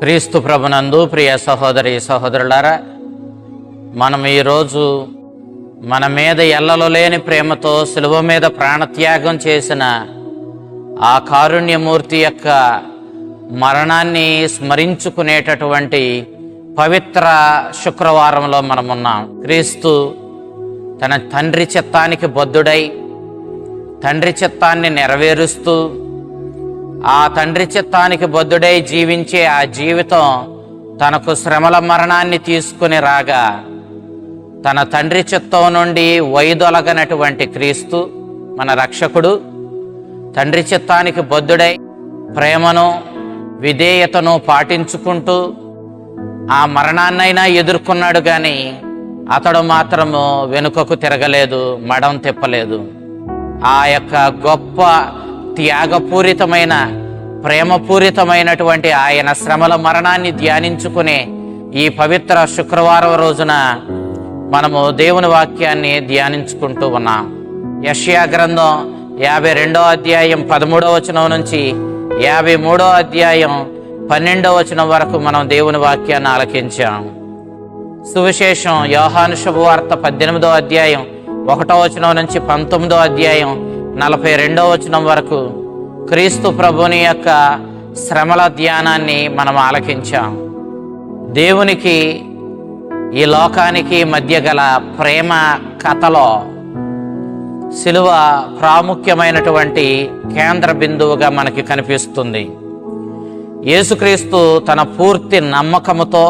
క్రీస్తు ప్రభునందు ప్రియ సహోదరి సహోదరులారా మనం ఈరోజు మన మీద ఎల్లలో లేని ప్రేమతో సులువ మీద ప్రాణత్యాగం చేసిన ఆ కారుణ్యమూర్తి యొక్క మరణాన్ని స్మరించుకునేటటువంటి పవిత్ర శుక్రవారంలో మనమున్నాం క్రీస్తు తన తండ్రి చిత్తానికి బద్ధుడై తండ్రి చిత్తాన్ని నెరవేరుస్తూ ఆ తండ్రి చిత్తానికి బద్ధుడై జీవించే ఆ జీవితం తనకు శ్రమల మరణాన్ని తీసుకుని రాగా తన తండ్రి చిత్తం నుండి వైదొలగనటువంటి క్రీస్తు మన రక్షకుడు. తండ్రి చిత్తానికి బద్ధుడై ప్రేమను విధేయతను పాటించుకుంటూ ఆ మరణాన్నైనా ఎదుర్కొన్నాడు కానీ అతడు మాత్రము వెనుకకు తిరగలేదు మడం తిప్పలేదు. ఆ యొక్క గొప్ప త్యాగపూరితమైన ప్రేమపూరితమైనటువంటి ఆయన శ్రమల మరణాన్ని ధ్యానించుకునే ఈ పవిత్ర శుక్రవారం రోజున మనము దేవుని వాక్యాన్ని ధ్యానించుకుంటూ ఉన్నాం. యష్యా గ్రంథం యాభై రెండో అధ్యాయం పదమూడవ వచనం నుంచి యాభై మూడో అధ్యాయం పన్నెండవ వచనం వరకు మనం దేవుని వాక్యాన్ని ఆలకించాం. సువిశేషం యోహాను శుభవార్త పద్దెనిమిదో అధ్యాయం ఒకటో వచనం నుంచి పంతొమ్మిదో అధ్యాయం నలభై రెండో వచనం వరకు క్రీస్తు ప్రభుని యొక్క శ్రమల ధ్యానాన్ని మనం ఆలకించాం. దేవునికి ఈ లోకానికి మధ్య గల ప్రేమ కథలో శిలువ ప్రాముఖ్యమైనటువంటి కేంద్ర బిందువుగా మనకి కనిపిస్తుంది. యేసుక్రీస్తు తన పూర్తి నమ్మకముతో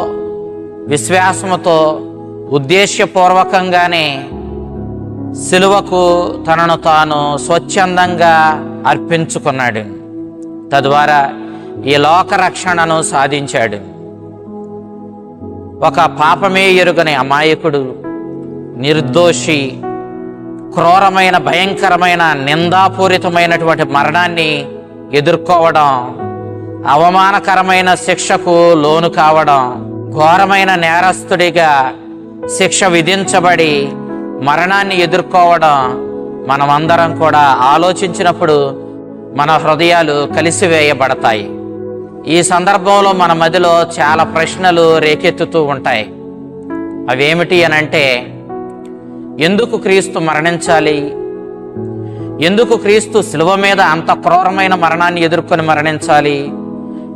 విశ్వాసముతో ఉద్దేశ్యపూర్వకంగానే సిలువకు తనను తాను స్వచ్ఛందంగా అర్పించుకున్నాడు. తద్వారా ఈ లోక రక్షణను సాధించాడు. ఒక పాపమే ఎరుగని అమాయకుడు నిర్దోషి క్రూరమైన భయంకరమైన నిందాపూరితమైనటువంటి మరణాన్ని ఎదుర్కోవడం అవమానకరమైన శిక్షకు లోను కావడం ఘోరమైన నేరస్తుడిగా శిక్ష విధించబడి మరణాన్ని ఎదుర్కోవడం మనమందరం కూడా ఆలోచించినప్పుడు మన హృదయాలు కలిసివేయబడతాయి. ఈ సందర్భంలో మన మదిలో చాలా ప్రశ్నలు రేకెత్తుతూ ఉంటాయి. అవేమిటి అని అంటే ఎందుకు క్రీస్తు మరణించాలి? ఎందుకు క్రీస్తు శిలువ మీద అంత క్రూరమైన మరణాన్ని ఎదుర్కొని మరణించాలి?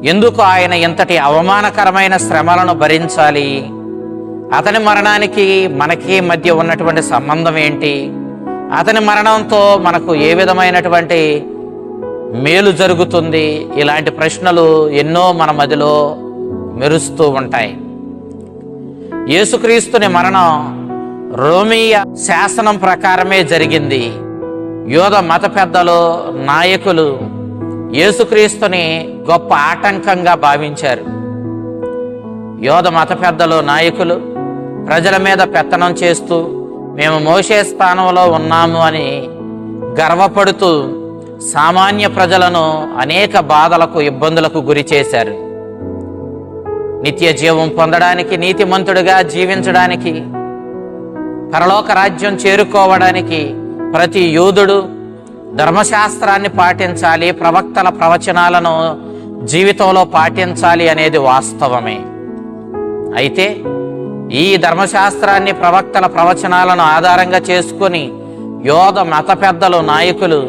ఎందుకు ఆయన ఇంతటి అవమానకరమైన శ్రమలను భరించాలి? అతని మరణానికి మనకి మధ్య ఉన్నటువంటి సంబంధం ఏంటి? అతని మరణంతో మనకు ఏ విధమైనటువంటి మేలు జరుగుతుంది? ఇలాంటి ప్రశ్నలు ఎన్నో మన మదిలో మెరుస్తూ ఉంటాయి. యేసుక్రీస్తుని మరణం రోమీయ శాసనం ప్రకారమే జరిగింది. యోధ మత పెద్దలు నాయకులు యేసుక్రీస్తుని గొప్ప ఆటంకంగా భావించారు. యోధ మత పెద్దలు నాయకులు ప్రజల మీద పెత్తనం చేస్తూ మేము మోసే స్థానంలో ఉన్నాము అని గర్వపడుతూ సామాన్య ప్రజలను అనేక బాధలకు ఇబ్బందులకు గురి చేశారు. నిత్య జీవం పొందడానికి నీతిమంతుడిగా జీవించడానికి పరలోక రాజ్యం చేరుకోవడానికి ప్రతి యూదుడు ధర్మశాస్త్రాన్ని పాటించాలి ప్రవక్తల ప్రవచనాలను జీవితంలో పాటించాలి అనేది వాస్తవమే. అయితే ఈ ధర్మశాస్త్రాన్ని ప్రవక్తల ప్రవచనాలను ఆధారంగా చేసుకుని యోధ మత పెద్దలు నాయకులు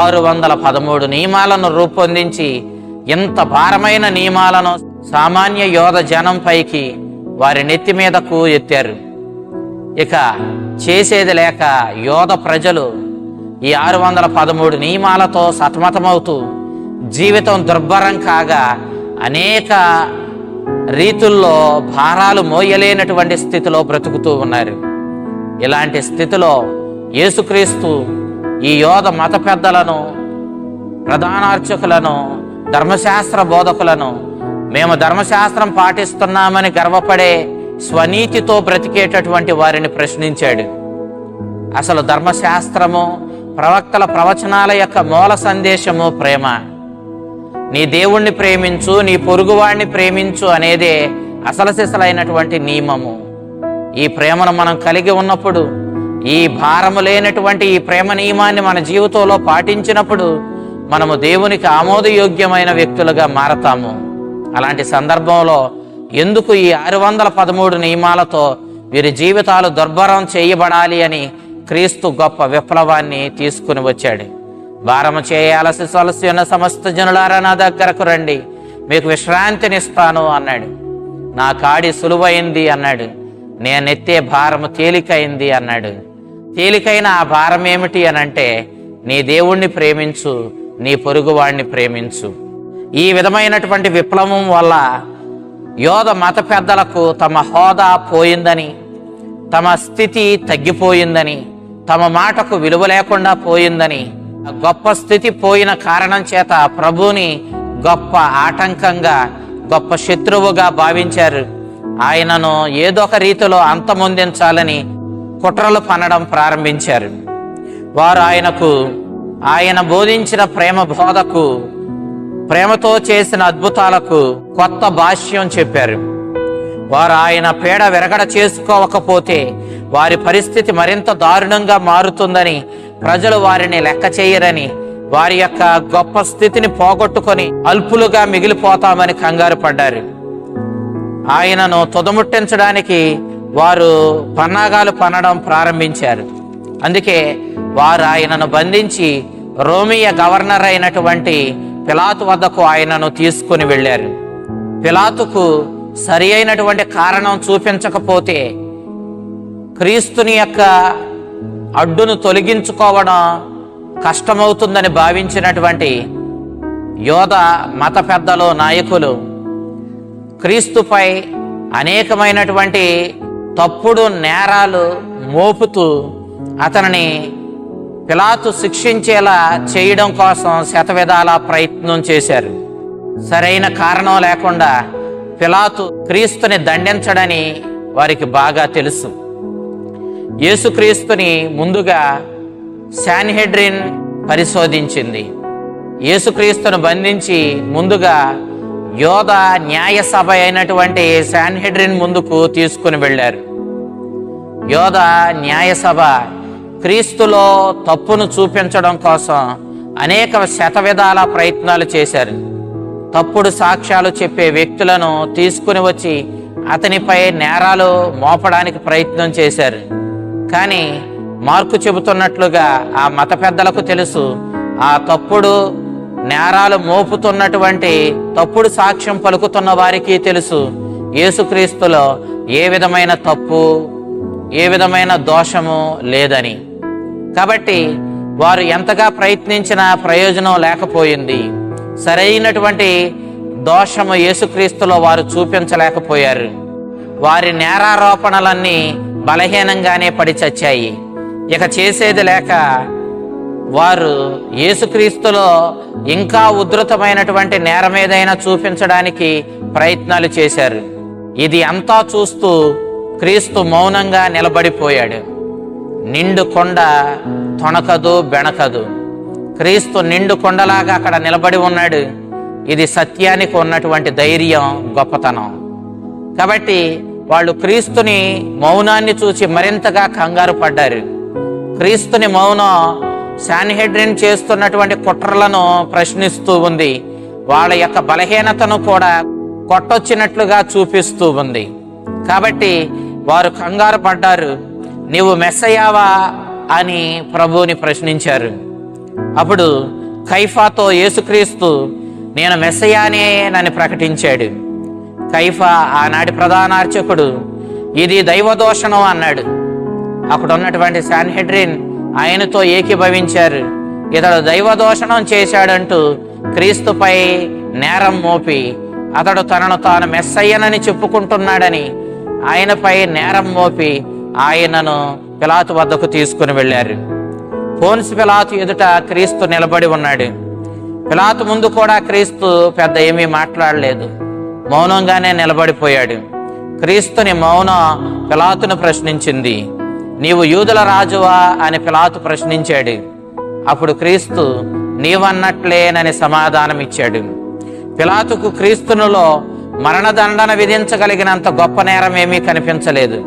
ఆరు వందల పదమూడు నియమాలను రూపొందించి ఇంత భారమైన నియమాలను సామాన్య యోధ జనం పైకి వారి నెత్తి మీదకు ఎత్తారు. ఇక చేసేది లేక యోధ ప్రజలు ఈ ఆరు వందల పదమూడు నియమాలతో సతమతమవుతూ జీవితం దుర్భరం కాగా అనేక రీతుల్లో భారాలు మోయలేనటువంటి స్థితిలో బ్రతుకుతూ ఉన్నారు. ఇలాంటి స్థితిలో యేసుక్రీస్తు ఈ యోధ మత పెద్దలను ప్రధానార్చకులను ధర్మశాస్త్ర బోధకులను మేము ధర్మశాస్త్రం పాటిస్తున్నామని గర్వపడే స్వనీతితో బ్రతికేటటువంటి వారిని ప్రశ్నించాడు. అసలు ధర్మశాస్త్రము ప్రవక్తల ప్రవచనాల యొక్క మూల సందేశము ప్రేమ. నీ దేవుణ్ణి ప్రేమించు నీ పొరుగువాడిని ప్రేమించు అనేదే అసలసిసలైనటువంటి నియమము. ఈ ప్రేమను మనం కలిగి ఉన్నప్పుడు ఈ భారము లేనటువంటి ఈ ప్రేమ నియమాన్ని మన జీవితంలో పాటించినప్పుడు మనము దేవునికి ఆమోదయోగ్యమైన వ్యక్తులుగా మారతాము. అలాంటి సందర్భంలో ఎందుకు ఈ ఆరు వందల పదమూడు నియమాలతో వీరి జీవితాలు దుర్భరం చేయబడాలి అని క్రీస్తు గొప్ప విప్లవాన్ని తీసుకుని వచ్చాడు. భారము చేయాలసి సొలసి ఉన్న సమస్త జనులారా నా దగ్గరకు రండి. మీకు విశ్రాంతినిస్తాను అన్నాడు. నా కాడి సులువైంది అన్నాడు. నేనెత్తే భారము తేలికైంది అన్నాడు. తేలికైన ఆ భారం ఏమిటి అని అంటే నీ దేవుణ్ణి ప్రేమించు నీ పొరుగువాణ్ణి ప్రేమించు. ఈ విధమైనటువంటి విప్లవం వల్ల యోధ మత పెద్దలకు తమ హోదా పోయిందని తమ స్థితి తగ్గిపోయిందని తమ మాటకు విలువ లేకుండా పోయిందని గొప్ప స్థితి పోయిన కారణం చేత ప్రభుని గొప్ప ఆటంకంగా గొప్ప శత్రువుగా భావించారు. ఆయనను ఏదో ఒక రీతిలో అంతమొందించాలని కుట్రలు పనడం ప్రారంభించారు. వారు ఆయనకు ఆయన బోధించిన ప్రేమ బోధకు ప్రేమతో చేసిన అద్భుతాలకు కొత్త భాష్యం చెప్పారు. వారు ఆయన పేడ విరగడ చేసుకోకపోతే వారి పరిస్థితి మరింత దారుణంగా మారుతుందని ప్రజలు వారిని లెక్క చేయరని వారి యొక్క గొప్ప స్థితిని పోగొట్టుకొని అల్పులుగా మిగిలిపోతామని కంగారు పడ్డారు. ఆయనను తుదముట్టించడానికి వారు పన్నాగాలు పనడం ప్రారంభించారు. అందుకే వారు ఆయనను బంధించి రోమియ గవర్నర్ అయినటువంటి పిలాతు వద్దకు ఆయనను తీసుకుని వెళ్ళారు. పిలాతుకు సరి అయినటువంటి కారణం చూపించకపోతే క్రీస్తుని యొక్క అడ్డును తొలగించుకోవడం కష్టమవుతుందని భావించినటువంటి యోధ మత పెద్దలు నాయకులు క్రీస్తుపై అనేకమైనటువంటి తప్పుడు నేరాలు మోపుతూ అతనిని పిలాతు శిక్షించేలా చేయడం కోసం శతవిధాల ప్రయత్నం చేశారు. సరైన కారణం లేకుండా పిలాతు క్రీస్తుని దండించడని వారికి బాగా తెలుసు. యేసుక్రీస్తుని ముందుగా శాన్హెడ్రిన్ పరిశోధించింది. యేసుక్రీస్తును బంధించి ముందుగా యోధ న్యాయ సభ అయినటువంటి శాన్హెడ్రిన్ ముందుకు తీసుకుని వెళ్ళారు. యోధ న్యాయ సభ క్రీస్తులో తప్పును చూపించడం కోసం అనేక శత విధాల ప్రయత్నాలు చేశారు. తప్పుడు సాక్ష్యాలు చెప్పే వ్యక్తులను తీసుకుని వచ్చి అతనిపై నేరాలు మోపడానికి ప్రయత్నం చేశారు. కానీ మార్కు చెబుతున్నట్లుగా ఆ మత పెద్దలకు తెలుసు ఆ తప్పుడు నేరాలు మోపుతున్నటువంటి తప్పుడు సాక్ష్యం పలుకుతున్న వారికి తెలుసు యేసుక్రీస్తులో ఏ విధమైన తప్పు ఏ విధమైన దోషము లేదని. కాబట్టి వారు ఎంతగా ప్రయత్నించినా ప్రయోజనం లేకపోయింది. సరైనటువంటి దోషము యేసుక్రీస్తులో వారు చూపించలేకపోయారు. వారి నేరారోపణలన్నీ బలహీనంగానే పడి చచ్చాయి. ఇక చేసేది లేక వారు యేసుక్రీస్తులో ఇంకా ఉధృతమైనటువంటి నేరం ఏదైనా చూపించడానికి ప్రయత్నాలు చేశారు. ఇది అంతా చూస్తూ క్రీస్తు మౌనంగా నిలబడిపోయాడు. నిండు కొండ తొణకదు బెణకదు. క్రీస్తు నిండు కొండలాగా అక్కడ నిలబడి ఉన్నాడు. ఇది సత్యానికి ఉన్నటువంటి ధైర్యం గొప్పతనం. కాబట్టి వాళ్ళు క్రీస్తుని మౌనాన్ని చూసి మరింతగా కంగారు పడ్డారు. క్రీస్తుని మౌనం శాన్హెడ్రిన్ చేస్తున్నటువంటి కుట్రలను ప్రశ్నిస్తూ ఉంది. వాళ్ళ యొక్క బలహీనతను కూడా కొట్టొచ్చినట్లుగా చూపిస్తూ ఉంది. కాబట్టి వారు కంగారు పడ్డారు. నీవు మెస్సయ్యావా? అని ప్రభువుని ప్రశ్నించారు. అప్పుడు కైఫాతో యేసుక్రీస్తు నేను మెస్సయానే నన్ను ప్రకటించాడు. కైఫా ఆనాటి ప్రధాన అర్చకుడు. ఇది దైవదోషణం అన్నాడు. అక్కడ ఉన్నటువంటి శాన్హెడ్రిన్ ఆయనతో ఏకీభవించారు. ఇతడు దైవదోషణం చేశాడంటూ క్రీస్తుపై నేరం మోపి అతడు తనను తాను మెస్సయ్యనని చెప్పుకుంటున్నాడని ఆయనపై నేరం మోపి ఆయనను పిలాతు వద్దకు తీసుకుని వెళ్ళారు. పోన్స్ పిలాతు ఎదుట క్రీస్తు నిలబడి ఉన్నాడు. పిలాతు ముందు కూడా క్రీస్తు పెద్ద ఏమీ మాట్లాడలేదు. మౌనంగానే నిలబడిపోయాడు. క్రీస్తుని మౌనం పిలాతును ప్రశ్నించింది. నీవు యూదుల రాజువా అని పిలాతు ప్రశ్నించాడు. అప్పుడు క్రీస్తు నీవన్నట్లేనని సమాధానం ఇచ్చాడు పిలాతుకు క్రీస్తునులో మరణదండన విధించగలిగినంత గొప్ప నేరం ఏమీ కనిపించలేదు.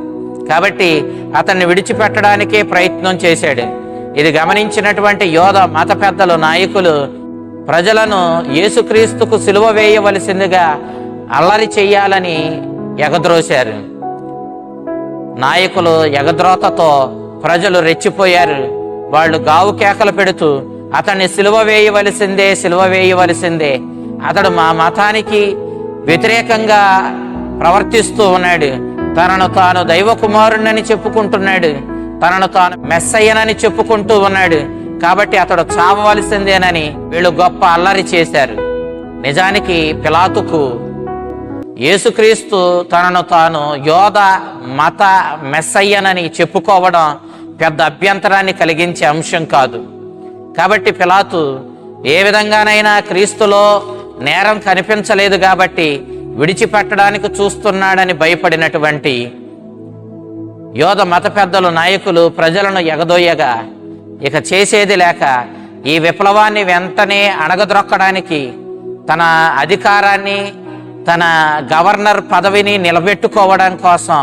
కాబట్టి అతన్ని విడిచిపెట్టడానికే ప్రయత్నం చేశాడు. ఇది గమనించినటువంటి యోధ మత పెద్దలు నాయకులు ప్రజలను యేసుక్రీస్తుకు సిలువ వేయవలసిందిగా అల్లరి చెయ్యాలని ఎగద్రోశారు. నాయకులు ఎగద్రోతతో ప్రజలు రెచ్చిపోయారు. వాళ్ళు గావు కేకలు పెడుతూ అతన్ని సిలువ వేయవలసిందే సిలువ వేయవలసిందే. అతడు మా మతానికి వ్యతిరేకంగా ప్రవర్తిస్తూ ఉన్నాడు. తనను తాను దైవ కుమారుణ్ణని చెప్పుకుంటున్నాడు. తనను తాను మెస్సయ్యనని చెప్పుకుంటూ ఉన్నాడు. కాబట్టి అతడు చావవలసిందేనని వీళ్ళు గొప్ప అల్లరి చేశారు. నిజానికి పిలాతుకు యేసుక్రీస్తు తనను తాను యోధ మత మెస్సయ్యనని చెప్పుకోవడం పెద్ద అభ్యంతరాన్ని కలిగించే అంశం కాదు. కాబట్టి పిలాతు ఏ విధంగానైనా క్రీస్తులో నేరం కనిపించలేదు కాబట్టి విడిచిపెట్టడానికి చూస్తున్నాడని భయపడినటువంటి యోధ మత పెద్దలు నాయకులు ప్రజలను ఎగదోయగా ఇక చేసేది లేక ఈ విప్లవాన్ని వెంటనే అణగద్రొక్కడానికి తన అధికారాన్ని తన గవర్నర్ పదవిని నిలబెట్టుకోవడం కోసం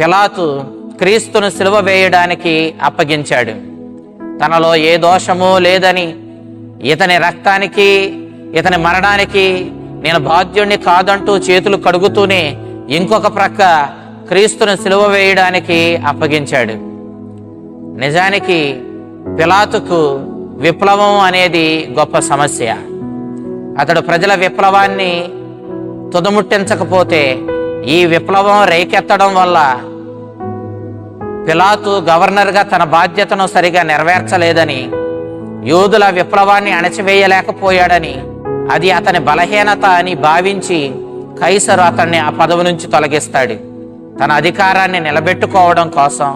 పిలాతు క్రీస్తును సిలువ వేయడానికి అప్పగించాడు. తనలో ఏ దోషము లేదని ఇతని రక్తానికి ఇతని మరణానికి నేను బాధ్యుణ్ణి కాదంటూ చేతులు కడుగుతూనే ఇంకొక ప్రక్క క్రీస్తును సిలువ వేయడానికి అప్పగించాడు. నిజానికి పిలాతుకు విప్లవం అనేది గొప్ప సమస్య. అతడు ప్రజల విప్లవాన్ని తుదముట్టించకపోతే ఈ విప్లవం రేకెత్తడం వల్ల పిలాతు గవర్నర్గా తన బాధ్యతను సరిగా నెరవేర్చలేదని యోధుల విప్లవాన్ని అణచివేయలేకపోయాడని అది అతని బలహీనత అని భావించి కైసరు అతన్ని ఆ పదవి నుంచి తొలగిస్తాడు. తన అధికారాన్ని నిలబెట్టుకోవడం కోసం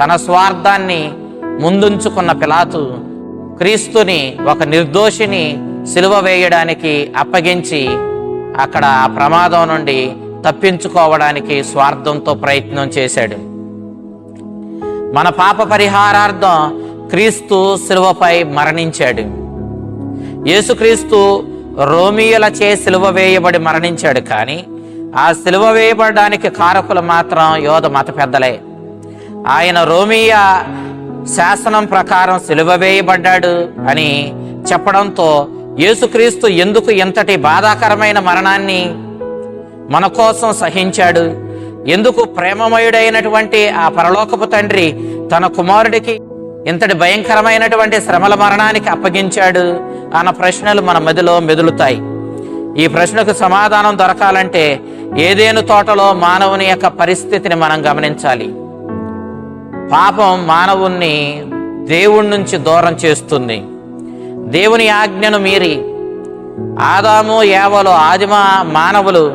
తన స్వార్థాన్ని ముందుంచుకున్న పిలాతు క్రీస్తుని ఒక నిర్దోషిని సిలువ వేయడానికి అప్పగించి అక్కడ ఆ ప్రమాదం నుండి తప్పించుకోవడానికి స్వార్థంతో ప్రయత్నం చేశాడు. మన పాప పరిహారార్థం క్రీస్తు శిలువపై మరణించాడు. యేసుక్రీస్తు రోమియోలచే సిలువ వేయబడి మరణించాడు కానీ ఆ సిలువ వేయబడడానికి కారకులు మాత్రం యోధ మత పెద్దలే. ఆయన రోమియ శాసనం ప్రకారం సిలువ వేయబడ్డాడు అని చెప్పడంతో యేసుక్రీస్తు ఎందుకు ఇంతటి బాధాకరమైన మరణాన్ని మన కోసం సహించాడు? ఎందుకు ప్రేమమయుడైనటువంటి ఆ పరలోకపు తండ్రి తన కుమారుడికి ఇంతటి భయంకరమైనటువంటి శ్రమల మరణానికి అప్పగించాడు? అన్న ప్రశ్నలు మన మదిలో మెదులుతాయి. ఈ ప్రశ్నకు సమాధానం దొరకాలంటే ఏదేను తోటలో మానవుని యొక్క పరిస్థితిని మనం గమనించాలి. పాపం మానవుణ్ణి దేవుడి నుంచి దూరం చేస్తుంది. దేవుని ఆజ్ఞను మీరి ఆదాము ఏవలు ఆదిమ మానవులు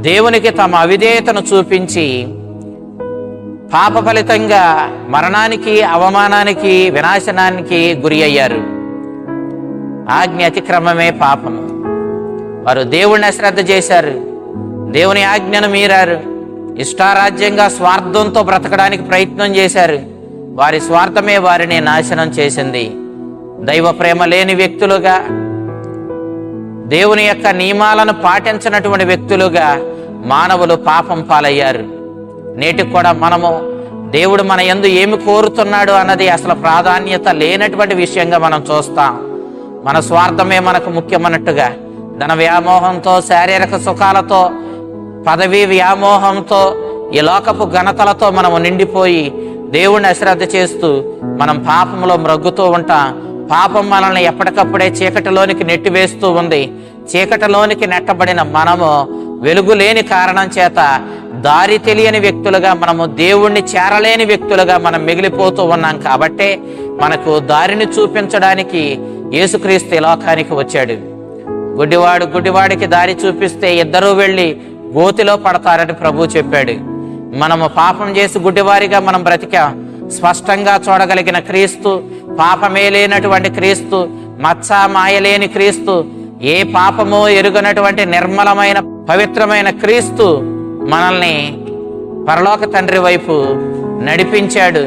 దేవునికి తమ అవిధేయతను చూపించి పాప ఫలితంగా మరణానికి అవమానానికి వినాశనానికి గురి అయ్యారు. ఆజ్ఞ అతిక్రమమే పాపము. వారు దేవుణ్ణి అశ్రద్ధ చేశారు. దేవుని ఆజ్ఞను మీరారు. ఇష్టారాజ్యంగా స్వార్థంతో బ్రతకడానికి ప్రయత్నం చేశారు. వారి స్వార్థమే వారిని నాశనం చేసింది. దైవ ప్రేమ లేని వ్యక్తులుగా దేవుని యొక్క నియమాలను పాటించినటువంటి వ్యక్తులుగా మానవులు పాపం పాలయ్యారు. నేటికి కూడా మనము దేవుడు మన ఎందు ఏమి కోరుతున్నాడు అన్నది అసలు ప్రాధాన్యత లేనటువంటి విషయంగా మనం చూస్తాం. మన స్వార్థమే మనకు ముఖ్యమన్నట్టుగా ధన వ్యామోహంతో శారీరక సుఖాలతో పదవీ వ్యామోహంతో ఈ లోకపు ఘనతలతో మనము నిండిపోయి దేవుణ్ణి అశ్రద్ధ చేస్తూ మనం పాపంలో మ్రగ్గుతూ ఉంటాం. పాపం మనల్ని ఎప్పటికప్పుడే చీకటిలోనికి నెట్టివేస్తూ ఉంది. చీకటిలోనికి నెట్టబడిన మనము వెలుగు లేని కారణం చేత దారి తెలియని వ్యక్తులుగా మనము దేవుణ్ణి చేరలేని వ్యక్తులుగా మనం మిగిలిపోతూ ఉన్నాం కాబట్టే మనకు దారిని చూపించడానికి యేసుక్రీస్తు లోకానికి వచ్చాడు. గుడ్డివాడు గుడ్డివాడికి దారి చూపిస్తే ఇద్దరూ వెళ్ళి గోతిలో పడతారని ప్రభు చెప్పాడు. మనము పాపం చేసి గుడ్డివారిగా మనం బ్రతిక. స్పష్టంగా చూడగలిగిన క్రీస్తు పాపమే లేనటువంటి క్రీస్తు మచ్చ మాయలేని క్రీస్తు ఏ పాపము ఎరుగనటువంటి నిర్మలమైన పవిత్రమైన క్రీస్తు మనల్ని పరలోక తండ్రి వైపు నడిపించాడు.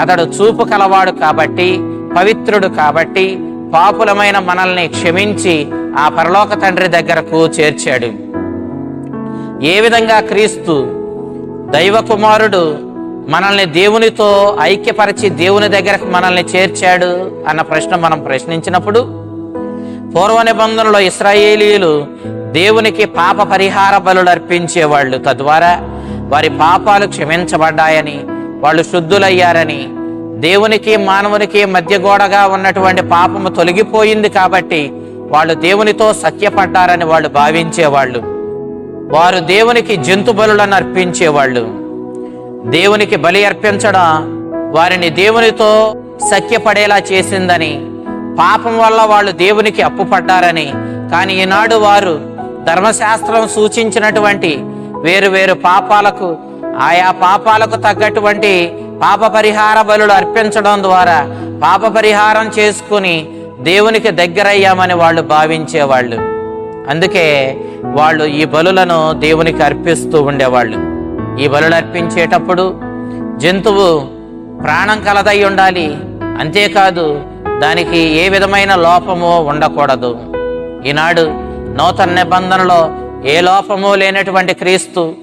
అతడు చూపు కలవాడు కాబట్టి పవిత్రుడు కాబట్టి పాపులమైన మనల్ని క్షమించి ఆ పరలోక తండ్రి దగ్గరకు చేర్చాడు. ఏ విధంగా క్రీస్తు దైవ కుమారుడు మనల్ని దేవునితో ఐక్యపరిచి దేవుని దగ్గరకు మనల్ని చేర్చాడు అన్న ప్రశ్న మనం ప్రశ్నించినప్పుడు పూర్వ నిబంధనలో ఇస్రాయేలీలు దేవునికి పాప పరిహార బలులు అర్పించేవాళ్ళు. తద్వారా వారి పాపాలు క్షమించబడ్డాయని వాళ్ళు శుద్ధులయ్యారని దేవునికి మానవునికి మధ్య గోడగా ఉన్నటువంటి పాపము తొలగిపోయింది కాబట్టి వాళ్ళు దేవునితో సత్యపడ్డారని వాళ్ళు భావించేవాళ్ళు. వారు దేవునికి జంతు బలులను అర్పించేవాళ్ళు. దేవునికి బలి అర్పించడం? వారిని దేవునితో సఖ్యపడేలా చేసిందని. పాపం వల్ల వాళ్ళు దేవునికి అప్పుపడ్డారని కానీ ఈనాడు వారు ధర్మశాస్త్రం సూచించినటువంటి వేరు వేరు పాపాలకు ఆయా పాపాలకు తగ్గటువంటి పాప పరిహార బలులు అర్పించడం ద్వారా పాప పరిహారం చేసుకుని దేవునికి దగ్గరయ్యామని వాళ్ళు భావించేవాళ్ళు. అందుకే వాళ్ళు ఈ బలులను దేవునికి అర్పిస్తూ ఉండేవాళ్ళు. ఈ బలులు అర్పించేటప్పుడు జంతువు ప్రాణం కలదై ఉండాలి. అంతేకాదు దానికి ఏ విధమైన లోపము ఉండకూడదు. ఈనాడు నూతన నిబంధనలో ఏ లోపము లేనటువంటి క్రీస్తు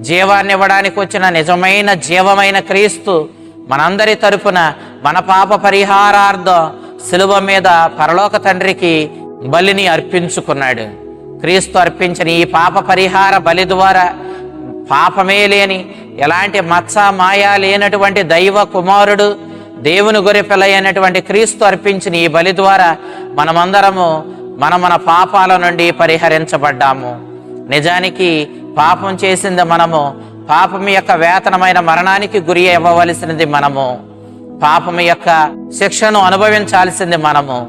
జీవాన్ని ఇవ్వడానికి వచ్చిన నిజమైన జీవమైన క్రీస్తు మనందరి తరపున మన పాప పరిహారార్థం శిలువ మీద పరలోక తండ్రికి బలిని అర్పించుకున్నాడు. క్రీస్తు అర్పించిన ఈ పాప పరిహార బలి ద్వారా పాపమే లేని ఎలాంటి మత్స మాయ లేనటువంటి దైవ కుమారుడు దేవుని గొర్రెపిల్ల అయినటువంటి క్రీస్తు అర్పించిన ఈ బలి ద్వారా మనమందరము మన మన పాపాల నుండి పరిహరించబడ్డాము. నిజానికి పాపం చేసింది మనము పాపం యొక్క వేతనమైన మరణానికి గురి ఇవ్వవలసినది మనము. పాపం యొక్క శిక్షను అనుభవించాల్సింది మనము.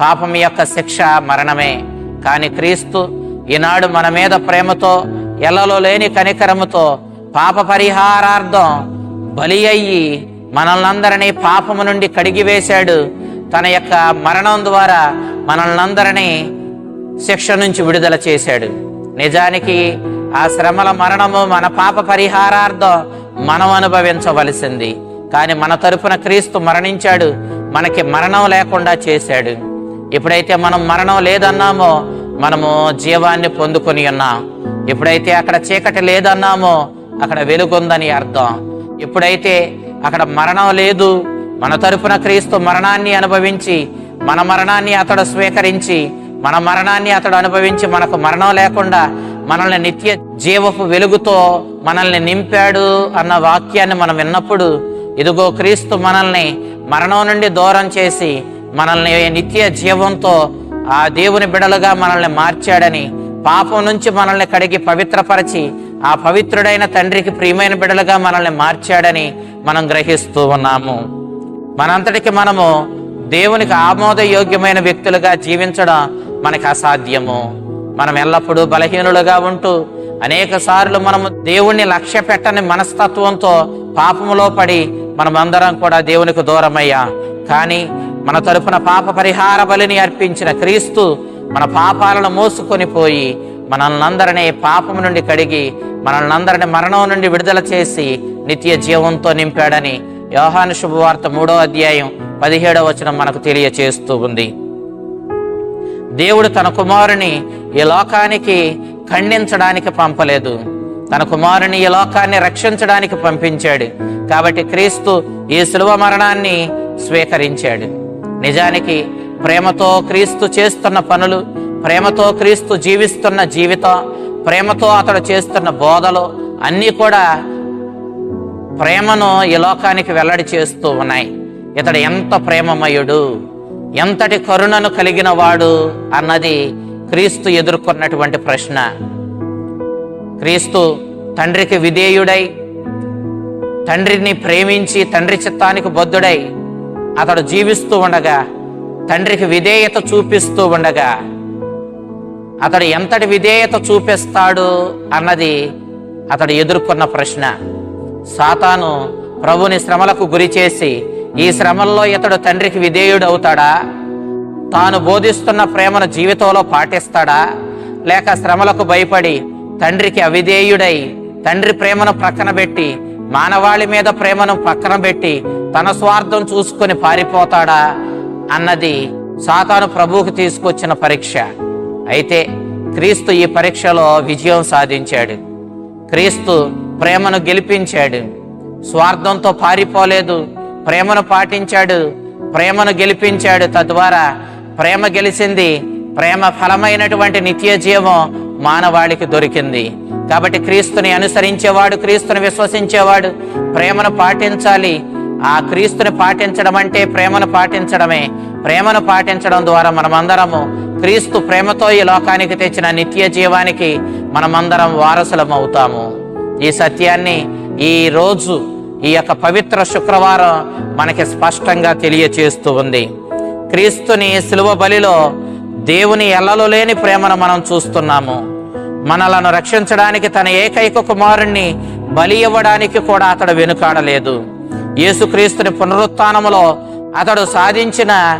పాపం యొక్క శిక్ష మరణమే. కానీ క్రీస్తు ఈనాడు మన మీద ప్రేమతో ఎల్లలో లేని కనికరముతో పాప పరిహారార్థం బలి అయ్యి మనల్నందరినీ పాపము నుండి కడిగివేశాడు. తన యొక్క మరణం ద్వారా మనల్నందరినీ శిక్ష నుంచి విడుదల చేశాడు. నిజానికి ఆ శ్రమల మరణము మన పాప పరిహారార్థం మనం అనుభవించవలసింది. కానీ మన తరపున క్రీస్తు మరణించాడు. మనకి మరణం లేకుండా చేశాడు. ఎప్పుడైతే మనం మరణం లేదన్నామో మనము జీవాన్ని పొందుకొని ఉన్నాం. ఎప్పుడైతే అక్కడ చీకటి లేదన్నామో అక్కడ వెలుగుందని అర్థం. ఎప్పుడైతే అక్కడ మరణం లేదు మన తరపున క్రీస్తు మరణాన్ని అనుభవించి మన మరణాన్ని అతడు స్వీకరించి మన మరణాన్ని అతడు అనుభవించి మనకు మరణం లేకుండా మనల్ని నిత్య జీవపు వెలుగుతో మనల్ని నింపాడు అన్న వాక్యాన్ని మనం విన్నప్పుడు ఇదిగో క్రీస్తు మనల్ని మరణం నుండి దూరం చేసి మనల్ని నిత్య జీవంతో ఆ దేవుని బిడలుగా మనల్ని మార్చాడని పాపం నుంచి మనల్ని కడిగి పవిత్రపరిచి ఆ పవిత్రుడైన తండ్రికి ప్రియమైన బిడలుగా మనల్ని మార్చాడని మనం గ్రహిస్తూ ఉన్నాము. మనంతటికి మనము దేవునికి ఆమోదయోగ్యమైన వ్యక్తులుగా జీవించడం మనకి అసాధ్యము. మనం ఎల్లప్పుడూ బలహీనులుగా ఉంటూ అనేక సార్లు మనము దేవుణ్ణి లక్ష్య పెట్టని మనస్తత్వంతో పాపములో పడి మనమందరం కూడా దేవునికి దూరమయ్యా. కానీ మన తరపున పాప పరిహార బలిని అర్పించిన క్రీస్తు మన పాపాలను మోసుకొని పోయి మనల్నందరినీ పాపం నుండి కడిగి మనల్నందరినీ మరణం నుండి విడుదల చేసి నిత్య జీవంతో నింపాడని యోహాను శుభవార్త మూడో అధ్యాయం పదిహేడవ వచనం మనకు తెలియచేస్తూ ఉంది. దేవుడు తన కుమారుని ఈ లోకానికి ఖండించడానికి పంపలేదు. తన కుమారుని ఈ లోకాన్ని రక్షించడానికి పంపించాడు. కాబట్టి క్రీస్తు ఈ శిలువ మరణాన్ని స్వీకరించాడు. నిజానికి ప్రేమతో క్రీస్తు చేస్తున్న పనులు ప్రేమతో క్రీస్తు జీవిస్తున్న జీవితం ప్రేమతో అతడు చేస్తున్న బోధలు అన్నీ కూడా ప్రేమను ఈ లోకానికి వెల్లడి చేస్తూ ఉన్నాయి. ఇతడు ఎంత ప్రేమమయుడు ఎంతటి కరుణను కలిగిన వాడు అన్నది క్రీస్తు ఎదుర్కొన్నటువంటి ప్రశ్న. క్రీస్తు తండ్రికి విధేయుడై తండ్రిని ప్రేమించి తండ్రి చిత్తానికి బద్ధుడై అతడు జీవిస్తూ ఉండగా తండ్రికి విధేయత చూపిస్తూ ఉండగా అతడు ఎంతటి విధేయత చూపిస్తాడు అన్నది అతడు ఎదుర్కొన్న ప్రశ్న. సాతాను ప్రభుని శ్రమలకు గురి చేసి ఈ శ్రమల్లో ఇతడు తండ్రికి విధేయుడు అవుతాడా? తాను బోధిస్తున్న ప్రేమను జీవితంలో పాటిస్తాడా? లేక శ్రమలకు భయపడి తండ్రికి అవిధేయుడై తండ్రి ప్రేమను ప్రక్కన పెట్టి మానవాళి మీద ప్రేమను పక్కన పెట్టి తన స్వార్థం చూసుకొని పారిపోతాడా? అన్నది సాతాను ప్రభువుకు తీసుకొచ్చిన పరీక్ష. అయితే క్రీస్తు ఈ పరీక్షలో విజయం సాధించాడు. క్రీస్తు ప్రేమను గెలిపించాడు. స్వార్థంతో పారిపోలేదు. ప్రేమను పాటించాడు. ప్రేమను గెలిపించాడు. తద్వారా ప్రేమ గెలిచింది ప్రేమ ఫలమైనటువంటి నిత్య జీవం మానవాళికి దొరికింది. కాబట్టి క్రీస్తుని అనుసరించేవాడు క్రీస్తుని విశ్వసించేవాడు ప్రేమను పాటించాలి. ఆ క్రీస్తుని పాటించడం అంటే ప్రేమను పాటించడమే. ప్రేమను పాటించడం ద్వారా మనమందరము క్రీస్తు ప్రేమతో ఈ లోకానికి తెచ్చిన నిత్య జీవానికి మనమందరం వారసులం అవుతాము. ఈ సత్యాన్ని ఈ రోజు ఈ యొక్క పవిత్ర శుక్రవారం మనకి స్పష్టంగా తెలియచేస్తూ ఉంది. క్రీస్తుని సులువ బలిలో దేవుని ఎల్లలు లేని ప్రేమను మనం చూస్తున్నాము. మనలను రక్షించడానికి తన ఏకైక కుమారుణ్ణి బలి ఇవ్వడానికి కూడా అతడు వెనుకాడలేదు. యేసుక్రీస్తుని పునరుత్థానములో అతడు సాధించిన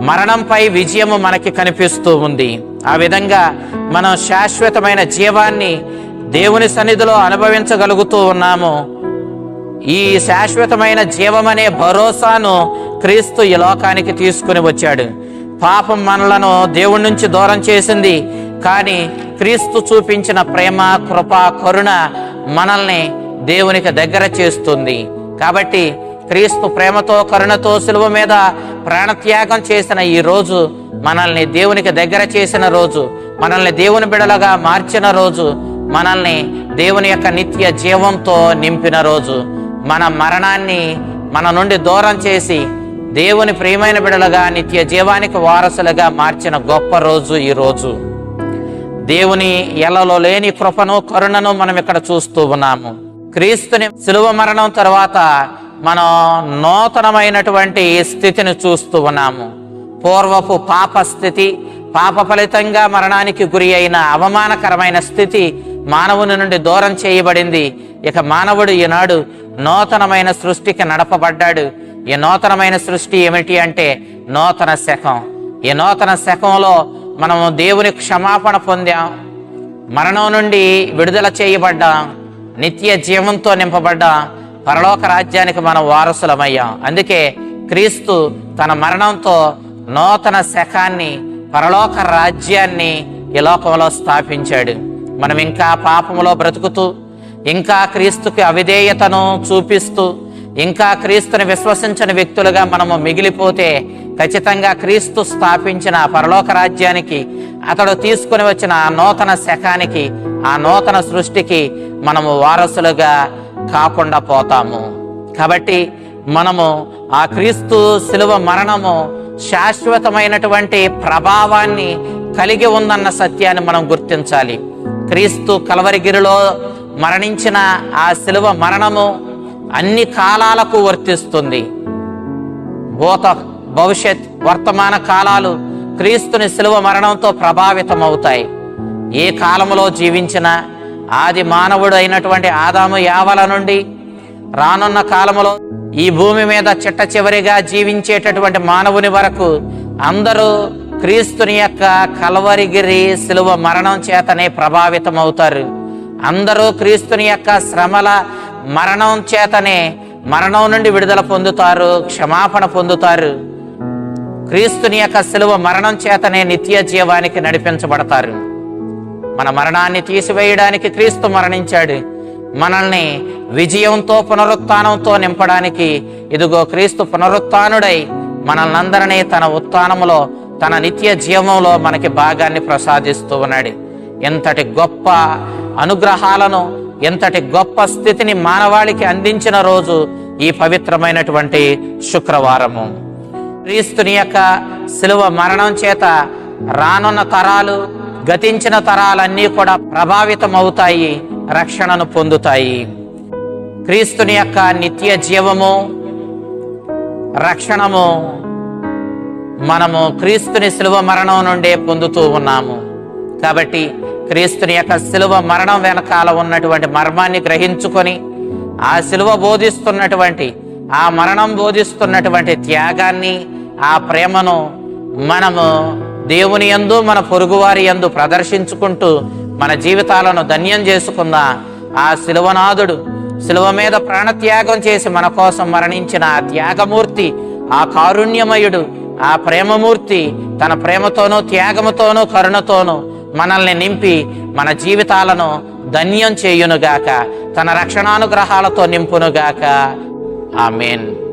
మరణంపై విజయము మనకి కనిపిస్తూ ఉంది. ఆ విధంగా మనం శాశ్వతమైన జీవాన్ని దేవుని సన్నిధిలో అనుభవించగలుగుతూ ఉన్నాము. ఈ శాశ్వతమైన జీవమనే భరోసాను క్రీస్తు ఈ లోకానికి తీసుకుని వచ్చాడు. పాపం మనలను దేవుడి నుంచి దూరం చేసింది కానీ క్రీస్తు చూపించిన ప్రేమ కృప కరుణ మనల్ని దేవునికి దగ్గర చేస్తుంది. కాబట్టి క్రీస్తు ప్రేమతో కరుణతో సులువ మీద ప్రాణత్యాగం చేసిన ఈ రోజు మనల్ని దేవునికి దగ్గర చేసిన రోజు మనల్ని దేవుని బిడలగా మార్చిన రోజు మనల్ని దేవుని యొక్క నిత్య జీవంతో నింపిన రోజు. మన మరణాన్ని మన నుండి దూరం చేసి దేవుని ప్రియమైన బిడలుగా నిత్య జీవానికి వారసులుగా మార్చిన గొప్ప రోజు ఈ రోజు. దేవుని ఎలలో లేని కృపను కరుణను మనం ఇక్కడ చూస్తూ ఉన్నాము. క్రీస్తుని సులువ మరణం తర్వాత మనం నూతనమైనటువంటి స్థితిని చూస్తూ ఉన్నాము. పూర్వపు పాప స్థితి పాప ఫలితంగా మరణానికి గురి అయిన అవమానకరమైన స్థితి మానవుని నుండి దూరం చేయబడింది. ఇక మానవుడు ఈనాడు నూతనమైన సృష్టికి నడపబడ్డాడు. ఈ నూతనమైన సృష్టి ఏమిటి అంటే నూతన శకం. ఈ నూతన శకంలో మనము దేవుని క్షమాపణ పొందాం. మరణం నుండి విడుదల చేయబడ్డాం. నిత్య జీవంతో నింపబడ్డ పరలోక రాజ్యానికి మనం వారసులమయ్యాం. అందుకే క్రీస్తు తన మరణంతో నూతన శకాన్ని పరలోక రాజ్యాన్ని ఈ లోకంలో స్థాపించాడు. మనం ఇంకా పాపములో బ్రతుకుతూ ఇంకా క్రీస్తుకి అవిధేయతను చూపిస్తూ ఇంకా క్రీస్తుని విశ్వసించని వ్యక్తులుగా మనము మిగిలిపోతే ఖచ్చితంగా క్రీస్తు స్థాపించిన పరలోక రాజ్యానికి అతడు తీసుకుని వచ్చిన ఆ నూతన శకానికి ఆ నూతన సృష్టికి మనము వారసులుగా కాకుండా పోతాము. కాబట్టి మనము ఆ క్రీస్తు శిలువ మరణము శాశ్వతమైనటువంటి ప్రభావాన్ని కలిగి ఉందన్న సత్యాన్ని మనం గుర్తించాలి. క్రీస్తు కలవరిగిరిలో మరణించిన ఆ శిలువ మరణము అన్ని కాలాలకు వర్తిస్తుంది. భూత భవిష్యత్ వర్తమాన కాలాలు క్రీస్తుని శిలువ మరణంతో ప్రభావితమవుతాయి. ఏ కాలంలో జీవించినా ఆది మానవుడు అయినటువంటి ఆదాము యావల నుండి రానున్న కాలములో ఈ భూమి మీద చిట్ట చివరిగా జీవించేటటువంటి మానవుని వరకు అందరూ క్రీస్తుని యొక్క కలవరిగిరి శిలువ మరణం చేతనే ప్రభావితమవుతారు. అందరూ క్రీస్తుని యొక్క శ్రమల మరణం చేతనే మరణం నుండి విడుదల పొందుతారు క్షమాపణ పొందుతారు. క్రీస్తుని యొక్క శిలువ మరణం చేతనే నిత్య జీవానికి నడిపించబడతారు. మన మరణాన్ని తీసివేయడానికి క్రీస్తు మరణించాడు. మనల్ని విజయంతో పునరుత్నంతో నింపడానికి ఇదిగో క్రీస్తు పునరుత్డై మనల్నందరినీ తన ఉత్థానములో తన నిత్య జీవంలో మనకి భాగాన్ని ప్రసాదిస్తూ ఉన్నాడు. ఎంతటి గొప్ప అనుగ్రహాలను ఎంతటి గొప్ప స్థితిని మానవాళికి అందించిన రోజు ఈ పవిత్రమైనటువంటి శుక్రవారము. క్రీస్తుని యొక్క శిలువ మరణం చేత రానున్న తరాలు గతించిన తరాలన్నీ కూడా ప్రభావితం అవుతాయి రక్షణను పొందుతాయి. క్రీస్తుని యొక్క నిత్య జీవము రక్షణము మనము క్రీస్తుని శిలువ మరణం నుండే పొందుతూ ఉన్నాము. కాబట్టి క్రీస్తుని యొక్క శిలువ మరణం వెనకాల ఉన్నటువంటి మర్మాన్ని గ్రహించుకొని ఆ శిలువ బోధిస్తున్నటువంటి ఆ మరణం బోధిస్తున్నటువంటి త్యాగాన్ని ఆ ప్రేమను మనము దేవుని ఎందు మన పొరుగువారి యందు ప్రదర్శించుకుంటూ మన జీవితాలను ధన్యం చేసుకుందా ఆ శిలువనాథుడు శిలువ మీద ప్రాణత్యాగం చేసి మన కోసం మరణించిన ఆ త్యాగమూర్తి ఆ కారుణ్యమయుడు ఆ ప్రేమమూర్తి తన ప్రేమతోనూ త్యాగముతోనూ కరుణతోనూ మనల్ని నింపి మన జీవితాలను ధన్యం చేయునుగాక తన రక్షణానుగ్రహాలతో నింపునుగాక. ఆమెన్.